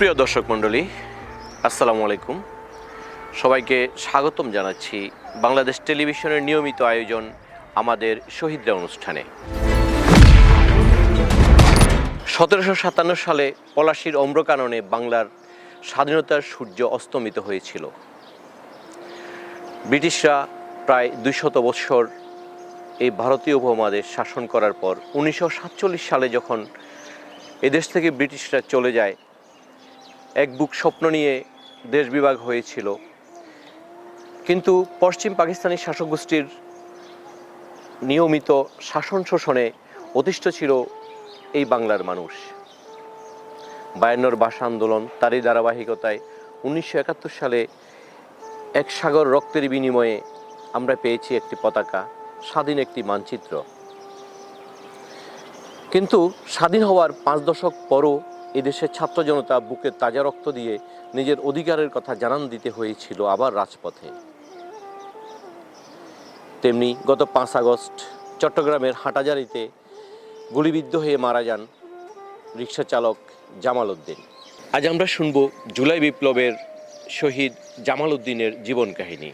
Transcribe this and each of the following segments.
সুপ্রিয় দর্শক মণ্ডলী, আসসালামু আলাইকুম। সবাইকে স্বাগতম জানাচ্ছি বাংলাদেশ টেলিভিশনের নিয়মিত আয়োজন আমাদের শহীদরা অনুষ্ঠানে। সতেরোশো সাতান্ন সালে পলাশির অম্রকাননে বাংলার স্বাধীনতার সূর্য অস্তমিত হয়েছিল। ব্রিটিশরা প্রায় দুইশত বৎসর এই ভারতীয় উপমহাদেশ শাসন করার পর উনিশশো সাতচল্লিশ সালে যখন এদেশ থেকে ব্রিটিশরা চলে যায় এক বুক স্বপ্ন নিয়ে দেশ বিভাগ হয়েছিল। কিন্তু পশ্চিম পাকিস্তানি শাসক গোষ্ঠীর নিয়মিত শাসন শোষণে অতিষ্ঠ ছিল এই বাংলার মানুষ। বায়ান্নর ভাষা আন্দোলন তারই ধারাবাহিকতায় উনিশশো একাত্তর সালে এক সাগর রক্তের বিনিময়ে আমরা পেয়েছি একটি পতাকা, স্বাধীন একটি মানচিত্র। কিন্তু স্বাধীন হওয়ার পাঁচ দশক পরও এদেশের ছাত্র জনতা বুকে তাজা রক্ত দিয়ে নিজের অধিকারের কথা জানান দিতে হয়েছিল আবার রাজপথে। তেমনি গত পাঁচ আগস্ট চট্টগ্রামের হাটাজারিতে গুলিবিদ্ধ হয়ে মারা যান রিক্সা চালক জামাল উদ্দিন। আজ আমরা শুনব জুলাই বিপ্লবের শহীদ জামাল উদ্দিনের জীবন কাহিনী।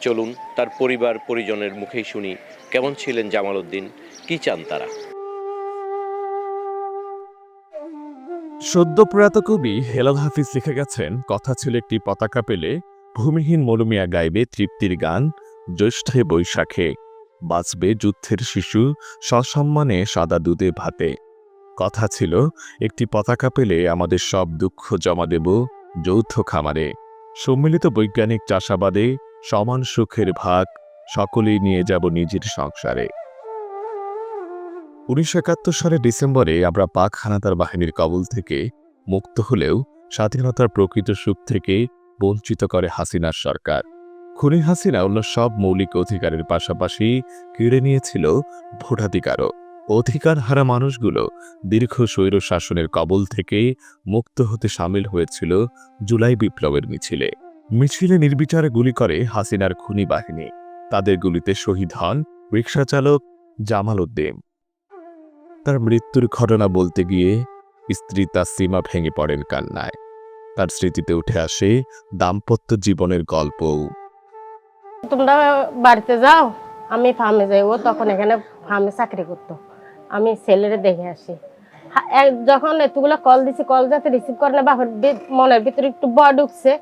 চলুন তার পরিবার পরিজনের মুখেই শুনি, কেমন ছিলেন জামাল উদ্দিন? কী চান তারা? সদ্য প্রয়াত কবি হেলাল হাফিজ লিখে গেছেন, কথা ছিল একটি পতাকা পেলে ভূমিহীন মলুমিয়া গাইবে তৃপ্তির গান, জ্যৈষ্ঠে বৈশাখে। বাঁচবে যুদ্ধের শিশু, সসম্মানে সাদা দুধে ভাতে। কথা ছিল, একটি পতাকা পেলে আমাদের সব দুঃখ জমা দেব যৌথ খামারে। সম্মিলিত বৈজ্ঞানিক চাষাবাদে সমান সুখের ভাগ, সকলেই নিয়ে যাব নিজের সংসারে। উনিশশো একাত্তর সালের ডিসেম্বরে আমরা পাক হানাদার বাহিনীর কবল থেকে মুক্ত হলেও স্বাধীনতার প্রকৃত সুখ থেকে বঞ্চিত করে হাসিনার সরকার। খুনি হাসিনা অন্য সব মৌলিক অধিকারের পাশাপাশি কেড়ে নিয়েছিল ভোটাধিকারও। অধিকার হারা মানুষগুলো দীর্ঘ স্বৈর শাসনের কবল থেকে মুক্ত হতে সামিল হয়েছিল জুলাই বিপ্লবের মিছিলে। মিছিলে নির্বিচারে গুলি করে হাসিনার খুনি বাহিনী। তাদের গুলিতে শহীদ হন রিক্সা চালক জামাল উদ্দিন। তার মৃত্যুর ঘটনা বলতে গিয়ে স্ত্রী তার সীমা ভেঙে পড়েন কান্নায়। তার স্মৃতিতে উঠে আসে দাম্পত্য জীবনের গল্পও। তোমরা বাড়িতে যাও, আমি ফার্মে যাই ও তখন এখানে ফার্মে চাকরি করতো। আমি ছেলেরে দেখে আসি। যখন এতগুলো কল দিছি কল যাতে রিসিভ করে না, বাপের মনের ভিতরে একটু ভয় ঢুকছে।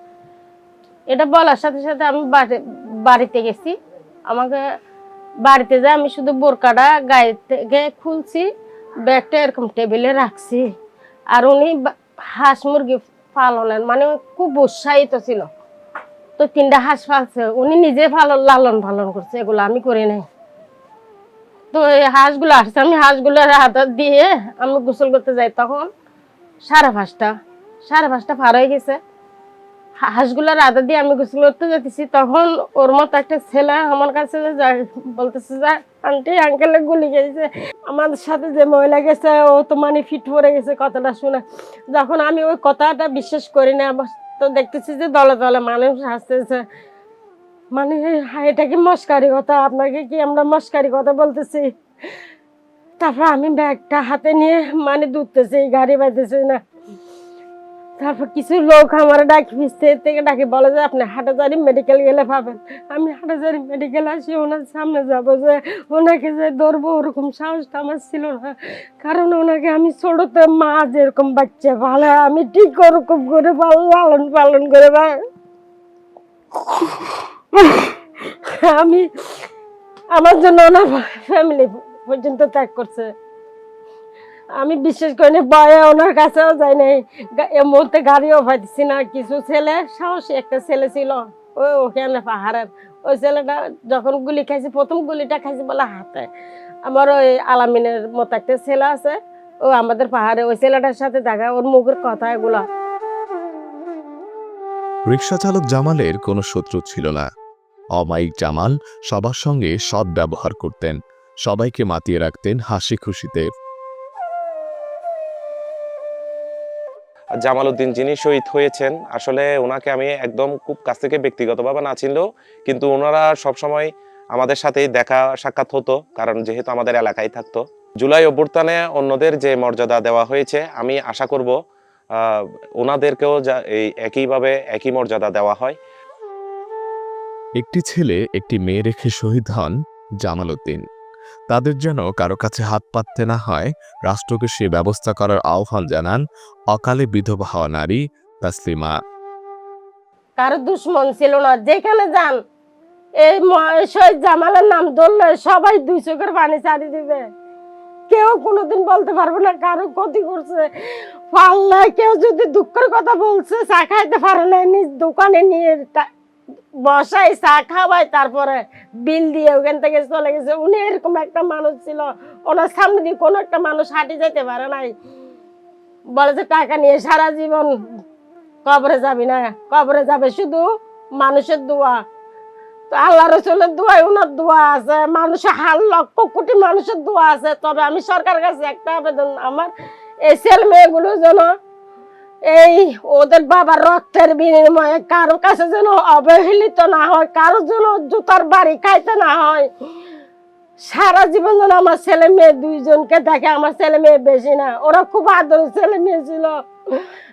এটা বলার সাথে সাথে আমি বাড়িতে গেছি। আমাকে বাড়িতে যাই আমি শুধু বোরকাটা গায়ে থেকে খুলছি। ব্যাগটা এরকম টেবিলে রাখছি। আর উনি হাঁস মুরগি পালনের মানে খুব উৎসাহিত ছিল। তো তিনটা হাঁস পালছে, উনি নিজে পালন লালন পালন করছে, এগুলো আমি করি নাই। তো এই হাঁসগুলো আসছে, আমি হাঁসগুলোর হাত দিয়ে আমি গোসল করতে যাই, তখন সাড়ে পাঁচটা সাড়ে পাঁচটা পার হয়ে গেছে। হাঁসগুলোর আদা দিয়ে আমি গোসল করতে যেতেছি তখন ওর মতো একটা ছেলে আমার কাছে বলতেছে যে আন্টি আঙ্কেলে গুলি গেছে আমাদের সাথে যে মহিলা গেছে ও তো মানে ফিট পড়ে গেছে কথাটা শুনে। যখন আমি ওই কথাটা বিশ্বাস করি না তো দেখতেছি যে দলে দলে মানুষ হাসতেছে। মানে হ্যাঁ, এটা কি মস্কারি কথা? আপনাকে কি আমরা মস্কারি কথা বলতেছি? তারপর আমি ব্যাগটা হাতে নিয়ে মানে দুধতেছি গাড়ি বাঁধতেছি না। তারপর কিছু লোক আমার ডাকি পিছতে থেকে ডাকে, বলে যে আপনি হাটাজারি মেডিকেল গেলে পাবেন। আমি হাটাজারি মেডিকেল আসি, ওনার সামনে যাব যে ওনাকে যে ধরবো, ওরকম সাহসটা আমার ছিল না। কারণ ওনাকে আমি ছোটতে মা যেরকম বাচ্চা ভালো আমি ঠিক ওরকম করে লালন পালন করে আমি, আমার জন্য ওনার ফ্যামিলি পর্যন্ত ত্যাগ করছে। আমি বিশেষ করে ভয়ে ওনার কাছেও যাই নাই। এই মুহূর্তে গাড়িও পাইতেছি না, কিছু ছেলে, সাহসী, একটা ছেলে ছিল ওই ওখানে পাহাড়ের। ওই ছেলেটা যখন গুলি খাইছি, প্রথম গুলিটা খাইছি বলে হাতে। আমার ওই আলামিনের মতো একটা ছেলে আছে, ও আমাদের পাহাড়ে, ওই ছেলেটার সাথে দেখা, ওর মুখের কথা এগুলা। রিক্সা চালক জামালের কোনো শত্রু ছিল না। অমায়িক জামাল সবার সঙ্গে সৎ ব্যবহার করতেন, সবাইকে মাতিয়ে রাখতেন হাসি খুশিতে জামাল উদ্দিন যিনি শহীদ হয়েছেন, আসলে ওনাকে আমি একদম খুব কাছ থেকে ব্যক্তিগতভাবে না চিনলেও কিন্তু ওনারা সবসময় আমাদের সাথেই দেখা সাক্ষাৎ হতো, কারণ যেহেতু আমাদের এলাকায় থাকতো। জুলাই অভ্যুত্থানে অন্যদের যে মর্যাদা দেওয়া হয়েছে, আমি আশা করব ওনাদেরকেও যা এই একইভাবে একই মর্যাদা দেওয়া হয়। একটি ছেলে একটি মেয়ে রেখে শহীদ হন জামাল উদ্দিন তাদের যেন কারও কাছে হাত পাততে না হয়, রাষ্ট্রকে সে ব্যবস্থা করার আহ্বান জানান অকালে বিধবা হওয়া নারী তাসলিমা। কারও দুশ্মন ছিল না, যেখানে যান, এই শহীদ জামালের নাম ধরলে সবাই দুই চোখের পানি ছাড়ি দিবে। কেউ কোনোদিন বলতে পারবে না কারও ক্ষতি করছে। পাল্লায় কেউ যদি দুঃখের কথা বলছে, চা খাইতে পারে না নিজ দোকানে নিয়ে বসাই চা খাওয়াই তারপরে বিল দিয়ে ওখান থেকে চলে গেছে। উনি এরকম একটা মানুষ ছিল, ওনার সামনে দিয়ে কোনো একটা মানুষ হাঁটি যেতে পারে নাই। বলে যে, টাকা নিয়ে সারা জীবন কবরে যাবি না। কবরে যাবে শুধু মানুষের দোয়া। তো আল্লাহ রসুলের দোয়াই ওনার দোয়া আছে। মানুষের হাল লক্ষ কোটি মানুষের দোয়া আছে। তবে আমি সরকারের কাছে একটা আবেদন, আমার এই ছেলে মেয়েগুলো যেন এই ওদের বাবার রক্তের বিনিময়ে কারও কাছে যেন অবহেলিত না হয়, কারও যেন জুতার বাড়ি খাইতে না হয়। সারা জীবন যেন আমার ছেলে মেয়ে দুইজনকে দেখে আমার ছেলে মেয়ে বেশি না, ওরা খুব আদর ছেলে মেয়ে ছিল।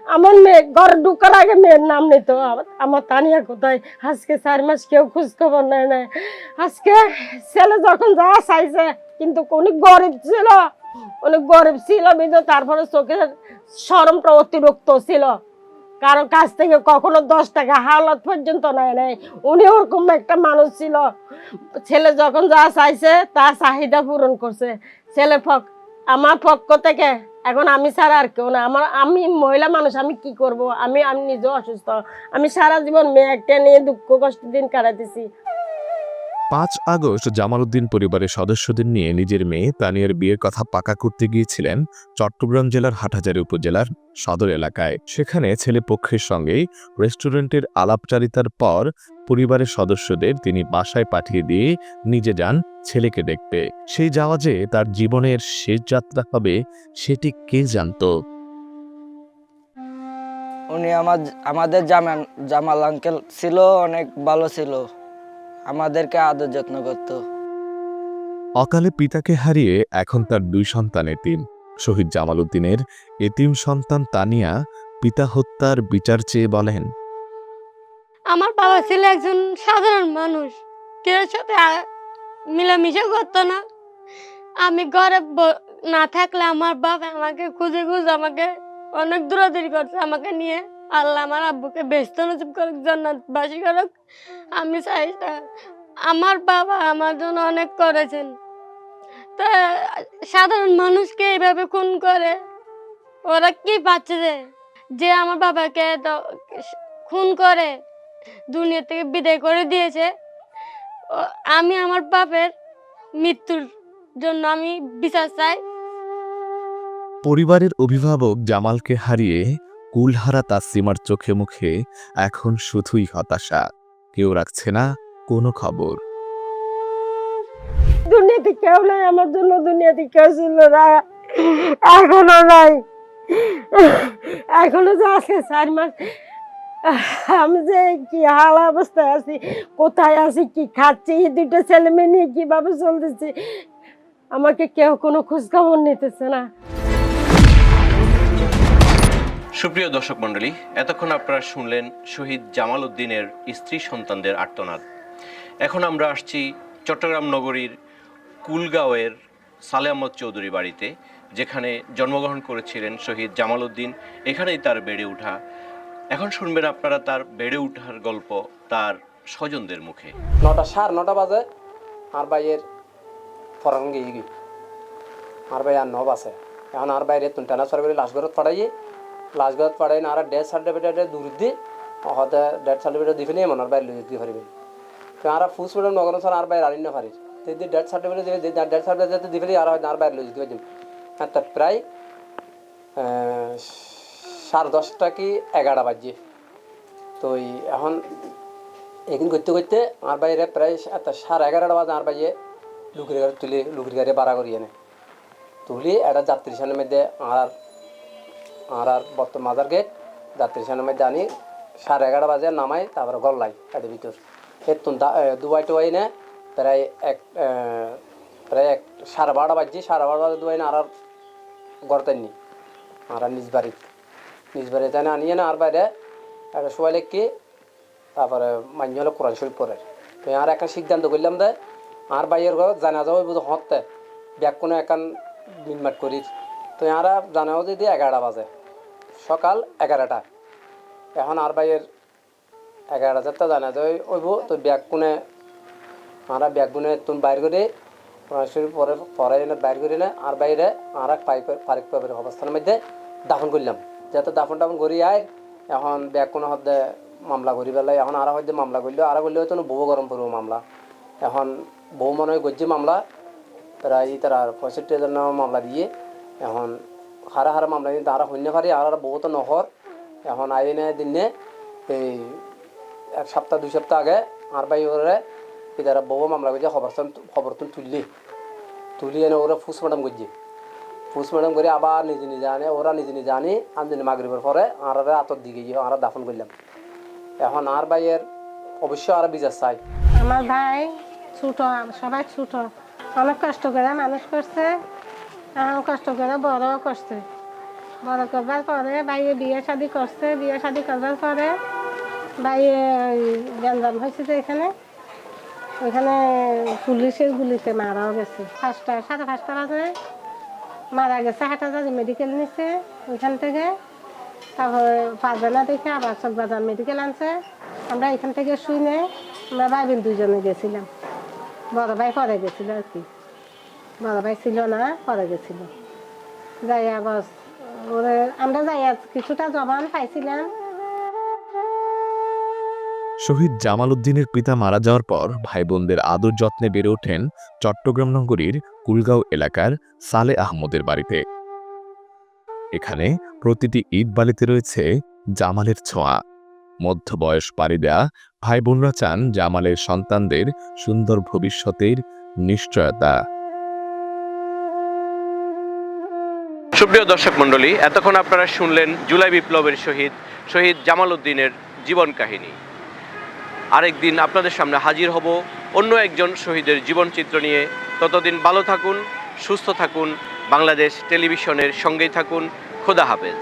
আমার মেয়ে ঘর ঢুকার আগে মেয়ের নাম নিত। আমার- তানিয়া কোথায়? আজকে চার মাস কেউ খোঁজ খবর নেয় না আজকে ছেলে যখন যা চাইছে, কিন্তু অনেক গরিব ছিল, অনেক গরিব ছিল, কিন্তু তারপরে চোখের সরমটা অতিরিক্ত ছিল। কারও কাছ থেকে কখনো দশ টাকা হাওলাত পর্যন্ত নেয় নাই। উনি ওরকম একটা মানুষ ছিল। ছেলে যখন যা চাইছে, তার চাহিদা পূরণ করছে। ছেলে পক্ষ আমার পক্ষ থেকে এখন আমি ছাড়া আর কেউ না। আমার, আমি মহিলা মানুষ, আমি কি করব? আমি আমি নিজেও অসুস্থ। আমি সারা জীবন মেয়ে একটা নিয়ে দুঃখ কষ্ট দিন কাটাতেছি পাঁচ আগস্ট জামাল উদ্দিন পরিবারের সদস্যদের নিয়ে নিজের মেয়ে তানিয়ার বিয়ের কথা পাকা করতে গিয়েছিলেন চট্টগ্রাম জেলার হাটহাজারী উপজেলার সদর এলাকায়। সেখানে ছেলে পক্ষের সঙ্গেই রেস্টুরেন্টের আলাপচারিতার পর পরিবারের সদস্যদের তিনি বাসায় পাঠিয়ে দিয়ে নিজে যান ছেলেকে দেখতে। সেই যাওয়া যে তার জীবনের শেষ যাত্রা হবে সেটি কে জানতো? উনি আমার, আমাদের জামান, জামাল আঙ্কেল ছিল, অনেক ভালো ছিল। আমাদেরকে আদর যত্ন করতো। অকালে পিতাকে হারিয়ে এখন তার দুই সন্তান এতিম। শহীদ জামাল উদ্দিনের এতিম সন্তান তানিয়া পিতা হত্যার বিচার চেয়ে বলেন আমার বাবা ছিল একজন সাধারণ মানুষ। কেউ সাথে মিলামিশা করতো না। আমি ঘরে ব- না থাকলে আমার বাবা আমাকে খুঁজে খুঁজে আমাকে অনেক দূরাদূরি করছে আমাকে নিয়ে আল্লাহ আমার আব্বুকে ব্যস্ত নসিব করুক, জান্নাতবাসী করুক। আমি চাই। আমার বাবা আমার জন্য অনেক করেছেন। তা সাধারণ মানুষকে এইভাবে খুন করে, ওরা কি পাচ্ছে যে? যে আমার বাবাকে খুন করে, দুনিয়া থেকে বিদায় করে দিয়েছে আমি আমার বাপের মৃত্যুর জন্য আমি বিচার চাই। পরিবারের অভিভাবক জামালকে হারিয়ে কুলহারা তাসিমার চোখে মুখে এখন শুধুই হতাশা। কেউ রাখছে না কোনো খবর। দুনিয়াতে কেউ নাই, আমার জন্য দুনিয়াতে কেউ ছিল না, এখনও নাই। এখনও যে আছে চার মাস, আমি যে কি হাল অবস্থায় আছি, কোথায় আছি, কি খাচ্ছি, এই দুটো ছেলে মেয়ে নিয়ে কীভাবে চলতেছি, আমাকে কেউ কোনো খোঁজখবর নিতেছে না। সুপ্রিয় দর্শক মণ্ডলী, এতক্ষণ আপনারা শুনলেন শহীদ জামাল উদ্দিনের স্ত্রী সন্তানদের আর্তনাদ। এখন আমরা আসছি চট্টগ্রাম নগরীর কুলগাঁওয়ের সালে আহমদ চৌধুরী বাড়িতে, যেখানে জন্মগ্রহণ করেছিলেন শহীদ জামাল উদ্দিন। এখানেই তার বেড়ে ওঠা। এখন শুনবেন আপনারা তার বেড়ে ওঠার গল্প তার স্বজনদের মুখে। নটা সাড়ে নটা বাজে, আর বাইয়ের ফরান আর ভাই আর ন বাসে এখন আর বাইরে তুন টানা সরকারি লাশ ঘরত পড়াইয়ে লাশ ঘরত পড়াই না, আর ডেথ সার্টিফিকেট দূর দি হতে ডেথ সার্টিফিকেট দি ফেলে এমন আর বাইরে লই দি পারিবেন তো আর পেলাম নগর সর আর বাইরে আনিন না পারি যদি ডেথ সার্টিফিকেট দিবে ডেথ সার্টিফিকেট দি ফেলে আর হয়তো আর বাইরে লই দিতে পারি হ্যাঁ তা প্রায় সাড়ে দশটা কি এগারোটা বাজছে। তো এখন এখানে করতে করতে আমার বাইরে প্রায় সাড়ে এগারোটা বাজে আমার বাইরে লুকরি গাড়ি তুলে লুকরি গাড়ি ভাড়া করি এনে। তুলি একটা যাত্রী স্থানের মধ্যে আর আর আর বর্তমান মাজার গেট, যাত্রী মধ্যে আনি সাড়ে এগারো বাজে নামাই তারপরে গল্লাই এটার ভিতর। এর দুবাই টুবাই নে, প্রায় এক প্রায় এক, সাড়ে বারোটা বাজছে, সাড়ে বারোটা বাজে দুবাই না, আর আর গড়তেন নি। আর আর নিজ বাড়ি নিজ বাড়ি তাই আনিয়ে না, আর বাইরে একটা সবাই লেখকে তারপরে মান্য হলো কোরআন শরীফ পড়ে। তো আর একটা সিদ্ধান্ত করলাম দে আর বাইয়ের ঘর জানা যাব বুঝো হতে ব্যাগ কোনো একান মিনমাট করি তো আর জানাও যদি এগারোটা বাজে। সকাল এগারোটা। এখন আর বাইয়ের এগারোটা চারটা জানা যায় ওইব তো ব্যাগ কোনে, আমরা ব্যাগ গুনে তুমি বাইর করে শরীফ পরে এনে বাইর করে না, আর বাইরে আর এক পাইপ পারিক পাইপের অবস্থানের মধ্যে দাফন করলাম। যাতে দাফন টাফন করি আয়, এখন ব্যাগ কোনো হদ্দে মামলা করি পেলাই এখন আর হয়তো মামলা করলেও আর করলেও হয়তো বউ গরম পড়ব মামলা। এখন বউ মনে হয় গজ্জি মামলা, তারা এই তারা পঁয়ষট্টি হাজার মামলা দিয়ে, এখন হারা হারা মামলা দিয়ে তারা শূন্য পারি, আর বউ তো নহর। এখন আইনে দিনে এই এক সপ্তাহ, দুই সপ্তাহ আগে আর বাই ওরে এদারা বউ মামলা করছে খবর খবর তুন তুললি। তুলি এনে ওরা ফুস ম্যাডাম করছে ফুস ম্যাডাম করে আবার নিজে নিজে আনে, ওরা নিজে নিজে আনি আনদিনে মাগরিবের পরে আর আতর দিকে গিয়ে আর দাফন করলাম। এখন আর বাইয়ের অবশ্যই আর বিচার চাই। আমার ভাই ছোট, সবাই ছোট। অনেক কষ্ট করে মানুষ করছে। এখন কষ্ট করে বড় করছে। বড় করবার পরে ভাইয়ে বিয়ে শাদি করছে। বিয়ে শাদি করবার পরে ওই গঞ্জাম হয়েছে যে এখানে। ওইখানে পুলিশের গুলিতে মারাও গেছে। পাঁচটা, সাড়ে পাঁচটা বাজে। মারা গেছে, হাটাজারি মেডিকেল নিছে ওইখান থেকে। তারপরে পারবে না দেখে আবার চকবাজার মেডিকেল আনছে। আমরা এখান থেকে শুনে আমরা ভাই বোন দুজনে গেছিলাম। বড় ভাই পরে গেছিল আর কি। বড় ভাই ছিল না, পরে গেছিল। যাইয়া বস, ওরে, আমরা যাইয়া কিছুটা জবান পাইছিলাম। শহীদ জামাল উদ্দিনের পিতা মারা যাওয়ার পর ভাই বোনদের আদর যত্নে বেড়ে ওঠেন চট্টগ্রাম নগরীর কুলগাঁও এলাকার সালে আহমদের বাড়িতে। এখানে প্রতিটি ঈদ বাড়িতে রয়েছে জামালের ছোঁয়া। মধ্যবয়স পাড়ি দেয়া ভাই বোনরা চান জামালের সন্তানদের সুন্দর ভবিষ্যতের নিশ্চয়তা। সুপ্রিয় দর্শক মণ্ডলী, এতক্ষণ আপনারা শুনলেন জুলাই বিপ্লবের শহীদ শহীদ জামাল উদ্দিনের জীবন কাহিনী। আরেকদিন আপনাদের সামনে হাজির হব অন্য একজন শহীদের জীবনচিত্র নিয়ে। ততদিন ভালো থাকুন, সুস্থ থাকুন, বাংলাদেশ টেলিভিশনের সঙ্গেই থাকুন। খোদা হাফেজ।